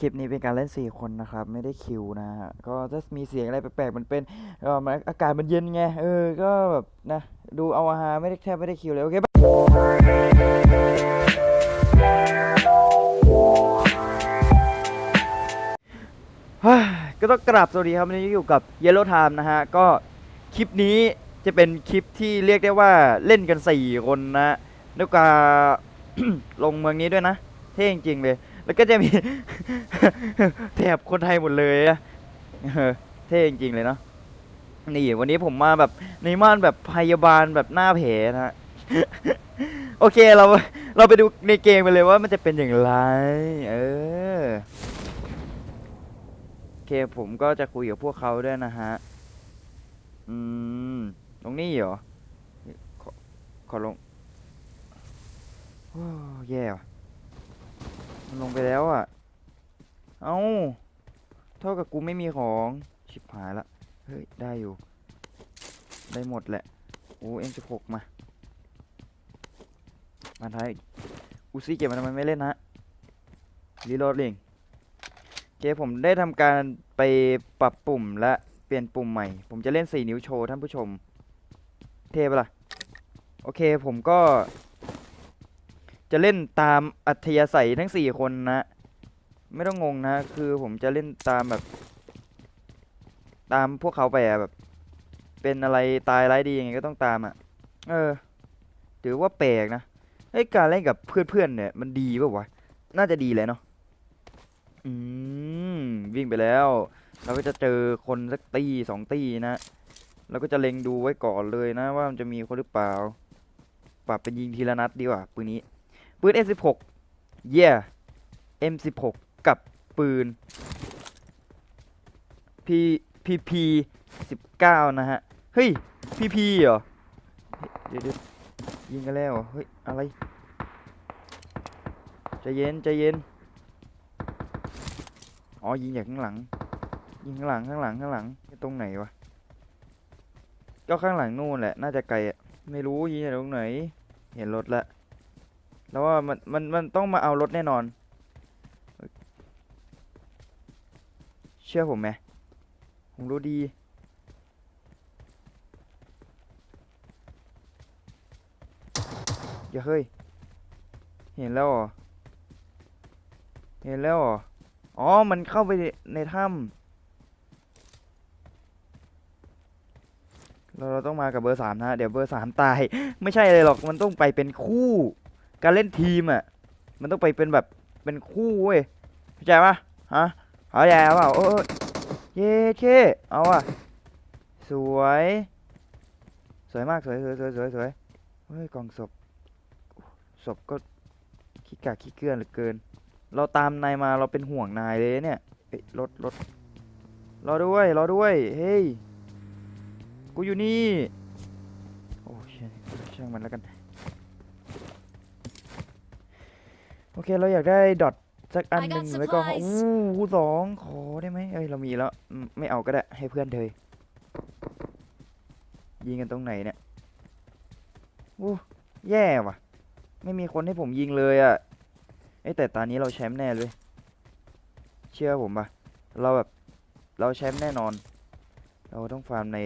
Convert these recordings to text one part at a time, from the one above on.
คลิปนี้เป็นการเล่น 4 คนนะครับ ไม่ได้คิวนะฮะก็ถ้ามีเสียงอะไรแปลกๆมันเป็นเอออากาศมันเย็นไง เออ ก็แบบนะ ดูเอาอาหาไม่ได้แทบไม่ได้คิวเลย โอเคปะเฮ้ยก็ต้องกราบสวัสดีครับวันนี้อยู่กับ Yellow Time นะฮะ ก็คลิปนี้จะเป็นคลิปที่เรียกได้ว่าเล่นกัน 4 คนนะแล้วก็ลงเมืองนี้ด้วยนะ เท่จริงๆเลย แล้วก็จะมี แถบคนไทยหมดเลยอะเออเท่จริงๆเลยเนาะนี่วันนี้ผมมาแบบในม่านแบบพยาบาลแบบหน้าแผลนะฮะโอเคเราเราไปดูในเกมไปเลยว่ามันจะเป็นอย่างไร เออโอเคผมก็จะคุยกับพวกเขาด้วยนะฮะ อืม ตรงนี้เหรอ ขอขอลงโอ้แย่ว่ะ มันลงไปแล้วอะ เอ้า เท่ากับกูไม่มีของ ชิบหายละ เฮ้ย ได้อยู่ ได้หมดแหละ โอ้เอ็มสิบหกมา มาท้ายอูซี่เก็บมาทำไมไม่เล่นฮะรีโหลดลิงเคผมได้ทำการไปปรับปุ่มและเปลี่ยนปุ่มใหม่ ผมจะเล่น 4 นิ้วโชว์ท่านผู้ชม เทปะล่ะ โอเคผมก็ จะเล่นตามอัธยาศัยทั้ง4คนนะ ไม่ต้องงงนะ คือผมจะเล่นตามแบบ ตามพวกเขาไปอะแบบ เป็นอะไรตายร้ายดียังไงก็ต้องตามอะเออถือว่าแปลกนะเฮ้การเล่นกับเพื่อนๆเนี่ย มันดีป่าวะน่าจะดีเลยเนาะอืมวิ่งไปแล้ว เราก็จะเจอคนสักตีสองตีนะเราก็จะเล็งดูไว้ก่อนเลยนะ ว่ามันจะมีคนหรือเปล่าปรับเป็นยิงทีละนัดดีกว่าปืนนี้ ปืน M16 เย่ M16 กับปืน P PP 19 นะฮะ เฮ้ย PP เหรอ เดี๋ยวยิงกันแล้วเหรอเฮ้ย อะไรใจเย็นใจเย็น อ๋อ ยิงจากข้างหลัง ยิงข้างหลังข้างหลังข้างหลัง ตรงไหนวะ ก็ข้างหลังนู่นแหละ น่าจะไกลอะไม่รู้ยิงจากตรงไหน เห็นรถละ แล้วว่ามันมันมันต้องมาเอารถแน่นอน เชื่อผมไหมผมรู้ดีอย่าเฮ้ย เห็นแล้วเหรอเห็นแล้วเหรออ๋อ มันเข้าไปในในถ้ำเราเราต้องมากับเบอร์สามนะ เดี๋ยวเบอร์สามตาย ไม่ใช่เลยหรอก มันต้องไปเป็นคู่ การเล่นทีมอะ มันต้องไปเป็นแบบเป็นคู่เว้ยเข้าใจปะฮะเอาใหญ่เปล่าเออเย้เช่เอาอะสวย สวยมากสวยสวยสวยสวยสวยเฮ้ยกล่องศพศพก็ขี้กากขี้เกลื่อนเหลือเกิน เราตามนายมาเราเป็นห่วงนายเลยเนี่ยเอ้ยรถรถรอด้วยรอด้วยเฮ้ยกูอยู่นี่โอ้ยช่างมันแล้วกัน โอเคเราอยากได้ดอทสักอัน I หนึ่ got งไว้ก่อน supplies อู้สองขอได้ไหมเอ้ยเรามีแล้วอืมไม่เอาก็ได้ให้เพื่อนเธอยิงกันตรงไหนเนี่ยอู้แย่ว่ะ ไม่มีคนให้ผมยิงเลยอะ่ะเอ้ยแต่ตอนนี้เราแชมป์แน่เลย เชื่อผมปะเราแบบเราแชมป์แน่นอน เราต้องฟาร์มใน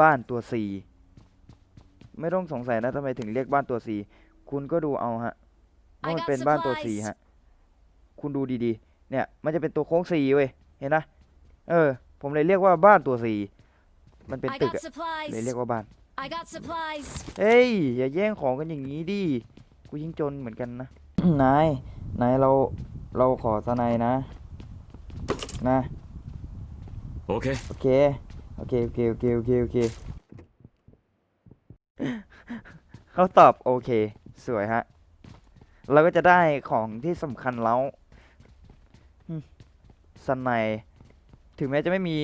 บ้านตัวสีไม่ต้องสงสัยนะทำไมถึงเรียกบ้านตัวสี คุณก็ดูเอาฮะว่า I มัน got เป็นบ้านตัวสี supplies ฮะ คุณดูดีๆ เนี่ย มันจะเป็นตัวโค้งสีเว้ย เห็นนะ เออ ผมเลยเรียกว่าบ้านตัวสีมันเป็น I ตึก got อะเลยเรีย supplies. กว่าบ้าน I got supplies. เฮ้ย อย่าแย่งของกันอย่างนี้ดิ กูยิ่งจนเหมือนกันนะ นาย นายเรา เราขอสนายนะ นะ โอเค โอเค โอเค โอเค โอเค โอเค โอเค เขาตอบโอเค สวยฮะ เราก็จะได้ของที่สำคัญแล้วสไนถึงแม้จะไม่มี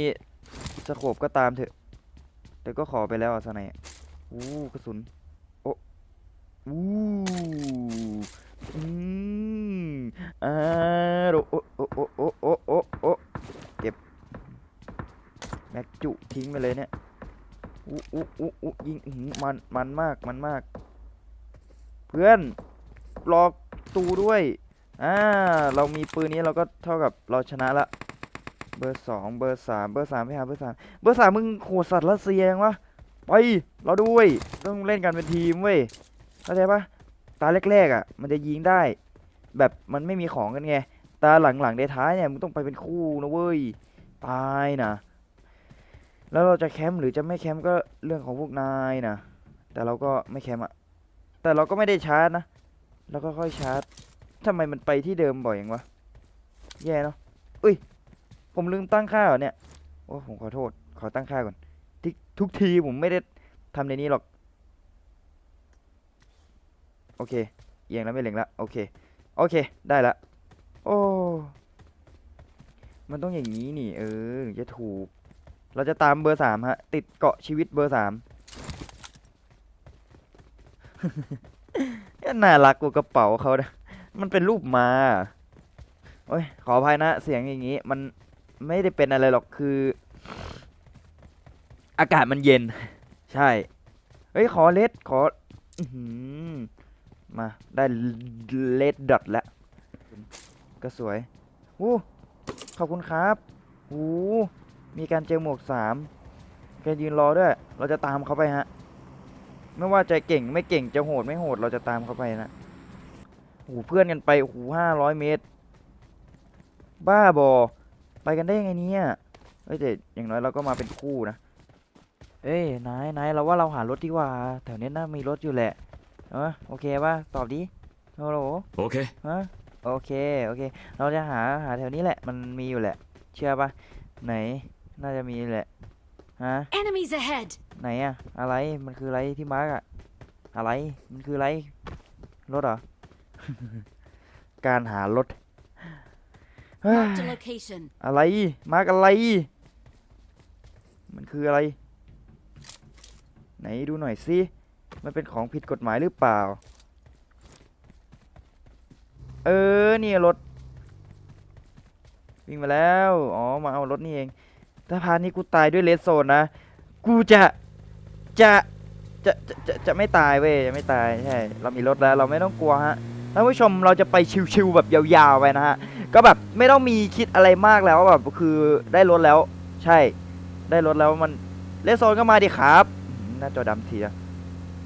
สโคปก็ตามเถอะ แต่ก็ขอไปแล้วสไนด์อะอู้กระสุน โอ้อู้อืมอ่าโอ้โอ้โอ้โอ้โอ้โอ้โอ้เก็บแม็กจุทิ้งไปเลยเนี่ยอู้อู้อู้อู้ยิงหือมันมันมากมันมาก เพื่อนรอตูด้วยอ่าเรามีปืนนี้เราก็เท่ากับเราชนะละเบอร์สองเบอร์สามเบอร์สามไปหาเบอร์สามเบอร์สามมึงโหดสัตว์รัสเซียยังวะไปเราด้วยต้องเล่นกันเป็นทีมเว้ยเข้าใจปะตาแรกๆอะ มันจะยิงได้ แบบมันไม่มีของกันไงตาหลังๆในท้ายเนี่ยมึงต้องไปเป็นคู่นะเว้ยตายนะแล้วเราจะแคมป์หรือจะไม่แคมป์ก็เรื่องของพวกนายนะแต่เราก็ไม่แคมป์อะ แต่เราก็ไม่ได้ชาร์จนะแล้วก็ค่อยชาร์จทำไมมันไปที่เดิมบ่อยอย่างวะ แย่เนาะอุ้ย ผมลืมตั้งค่าเหรอเนี่ย โอ้ผมขอโทษ ขอตั้งค่าก่อนททุกทีผมไม่ได้ทำในนี้หรอก โอเคเอียงแล้วไม่เล็งละโอเค โอเค ได้ละ โอ้ มันต้องอย่างนี้นี่ เออจะถูก เราจะตามเบอร์สามฮะ ติดเกาะชีวิตเบอร์สาม น่ารักกว่ากระเป๋าเขานะมันเป็นรูปมาโอ้ยขออภัยนะ เสียงอย่างนี้ มันไม่ได้เป็นอะไรหรอกคือ อากาศมันเย็น ใช่เฮ้ยขอเลดขออื้อหือมาได้เลดดอทแล้วก็สวยวู้ขอบคุณครับวู้มีการเจอหมวกสามแกยืนรอด้วย เราจะตามเขาไปฮะ ไม่ว่าจะเก่งไม่เก่งจะโหดไม่โหดเราจะตามเขาไปนะโอ้โหเพื่อนกันไปโอ้โหห้าร้อยเมตร บ้าบอ ไปกันได้ยังไงเนี่ยเอ้ยแต่อย่างน้อยเราก็มาเป็นคู่นะ เอ้ยนายนายเราว่าเราหารถดีกว่า แถวนี้น่ามีรถอยู่แหละ เออโอเคป่ะตอบดิฮัลโหลโอเคฮะโอเคโอเค เราจะหาหาแถวนี้แหละ มันมีอยู่แหละ เชื่อปะไหนน่าจะมีแหละ ฮะ Enemies ahead! ไหนอะอะไรมันคืออะไรที่มาร์กอะอะไรมันคืออะไรรถเหรอ การหารถเฮ้ย Marked a location. อะไรมาร์กอะไร มันคืออะไร ไหนดูหน่อยสิมันเป็นของผิดกฎหมายหรือเปล่า เออเนี่ยรถ วิ่งมาแล้ว อ๋อ มาเอารถนี่เอง ถ้าพานี้กูตายด้วยเลสโซนนะ กูจะจะจะจะจะจะไม่ตายเว้ยจะไม่ตายใช่เรามีรถแล้วเราไม่ต้องกลัวฮะท่านผู้ชมเราจะไปชิวๆแบบยาวๆไปนะฮะก็แบบไม่ต้องมีคิดอะไรมากแล้วแบบคือได้รถแล้ว ใช่ ได้รถแล้วมันเลสโซนก็มาดิครับหน้าจอดำเทีย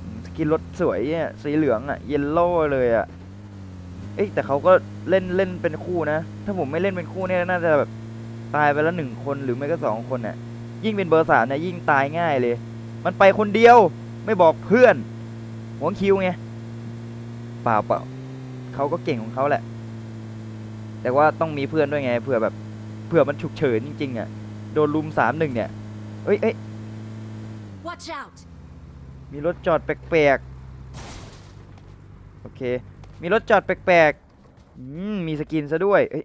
อืมสกินรถสวยเนี่ยสีเหลืองอะเยลโล่เลยอะเอ้ยแต่เขาก็เล่นเล่นเป็นคู่นะ ถ้าผมไม่เล่นเป็นคู่เนี่ยน่าจะแบบ ตายไปแล้วหนึ่งคนหรือไม่ก็สองคนน่ะ ยิ่งเป็นเบอร์สามเนี่ยยิ่งตายง่ายเลย มันไปคนเดียวไม่บอกเพื่อนหวงคิวไงเปล่าเปล่าเขาก็เก่งของเขาแหละ แต่ว่าต้องมีเพื่อนด้วยไงเผื่อแบบเผื่อมันฉุกเฉินจริงๆอะโดนลุมสามหนึ่งเนี่ยเอ้ยเอ้ย Watch out! มีรถจอดแปลกๆโอเค มีรถจอดแปลกๆอืมมีสกินซะด้วยเอ้ย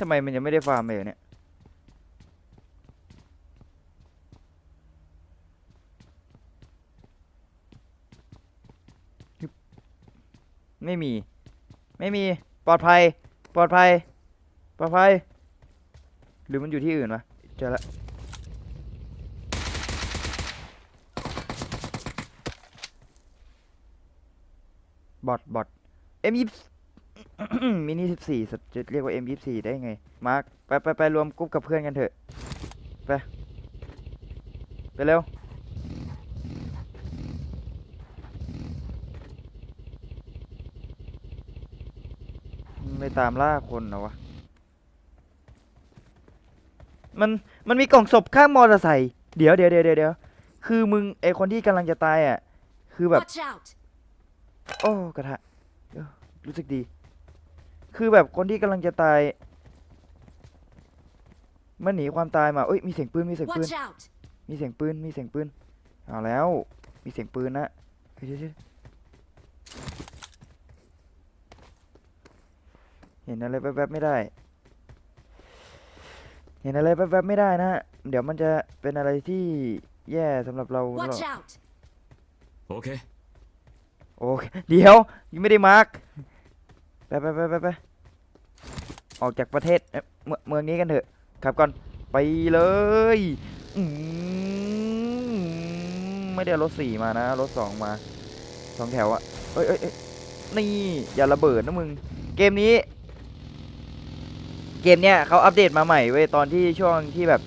ทำไมมันยังไม่ได้ฟาร์มเลยเนี่ย ไม่มี ไม่มี ปลอดภัย ปลอดภัย ปลอดภัย หรือมันอยู่ที่อื่นวะ เจอละบอทบอท M ยี่ มินิสิบสี่จะเรียกว่า M ยี่สี่ได้ไง มาร์คไปไปไปรวมกรุ๊ปกับเพื่อนกันเถอะ ไป ไปเร็ว ไม่ตามล่าคนเหรอวะ มัน มันมีกล่องศพข้างมอเตอร์ไซค์เดี๋ยวเดี๋ยวเดี๋ยวเดี๋ยวเดี๋ยวคือมึงไอคนที่กำลังจะตายอะ คือแบบ Watch out! โอ้ กระทะเอ้อรู้สึกดี คือแบบคนที่กำลังจะตาย มันหนีความตายมาเอ้ยมีเสียงปืนมีเสียงปืน Watch out! มีเสียงปืนมีเสียงปืนเอาแล้ว มีเสียงปืนนะเฮ้ยเดี๋ยวเดี๋ยวเห็นอะไรแวบๆไม่ได้ เห็นอะไรแวบๆไม่ได้นะฮะเดี๋ยวมันจะเป็นอะไรที่แย่สำหรับเรา Watch out! โอเค โอเคเดี๋ยวยังไม่ได้มาร์กไปไปไปไปไป ออกจากประเทศเมืองนี้กันเถอะขับก่อนไปเลยมไม่ได้รถสี่มานะ รถสองมาสองแถวอะเอ้ยเอ้ยเอ้ยนี่อย่าระเบิดนะมึง เกมนี้ เกมเนี้ยเขาอัปเดตมาใหม่เว้ยตอนที่ช่วงที่แบบ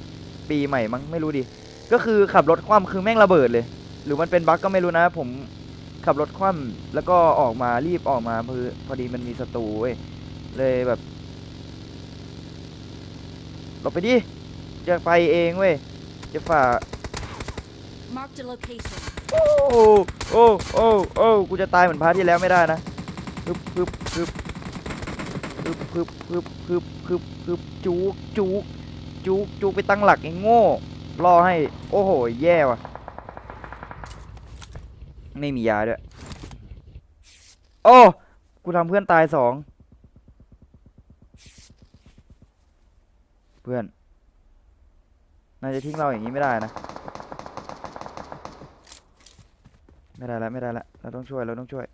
ปีใหม่มั้งไม่รู้ดิ ก็คือขับรถคว่ำคือแม่งระเบิดเลย หรือมันเป็นบั๊กก็ไม่รู้นะ ผมขับรถคว่ำแล้วก็ออกมารีบออกมาพอพอดีมันมีศัตรูเว้ยเลยแบบ หลบไปดิจะไปเองเว้ยจะฝ่า Marked a location. โอ้โอ้โอ้โอ้กูจะตายเหมือนพาร์ทที่แล้วไม่ได้นะฮึบฮึบฮึบฮึบฮึบฮึบฮึบฮึบฮึบจุกจุกจุกจุกไปตั้งหลักไอ้โง่รอให้ โอ้โห แย่ว่ะ ไม่มียาด้วย โอ้ กูทำเพื่อนตายสอง เพื่อนนายจะทิ้งเราอย่างนี้ไม่ได้นะ ไม่ได้แล้วไม่ได้แล้วเราต้องช่วยเราต้องช่วย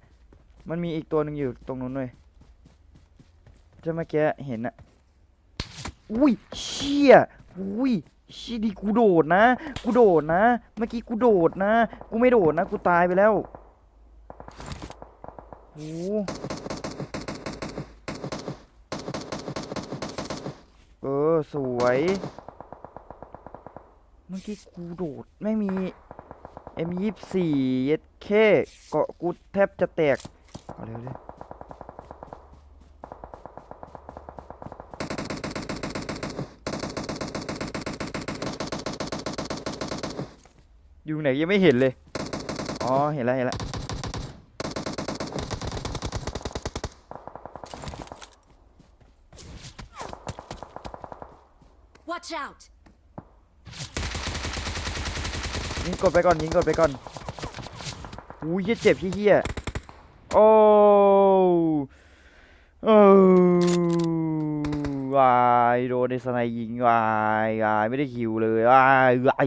มันมีอีกตัวหนึ่งอยู่ตรงนู้นเลยจะเมื่อกี้เห็นอะอุ้ยเชี่ยอุ้ยชี่ยดีกูโดดนะ กูโดดนะ เมื่อกี้กูโดดนะ กูไม่โดดนะ กูตายไปแล้วโอ้ เออ สวย เมื่อกี้กูโดดไม่มี M ยี่สี่เย็ดเคเกาะกูแทบจะแตก เอาเร็วเลยอยู่ไหนยังไม่เห็นเลย อ๋อ เห็นแล้วเห็นแล้ว Watch out! ยิงกดไปก่อนยิงกดไปก่อนอุ้ยเจ็บเฮี้ยๆโอ้โอ้วายโดนในสไนยิงวายวายไม่ได้คิวเลยวายวาย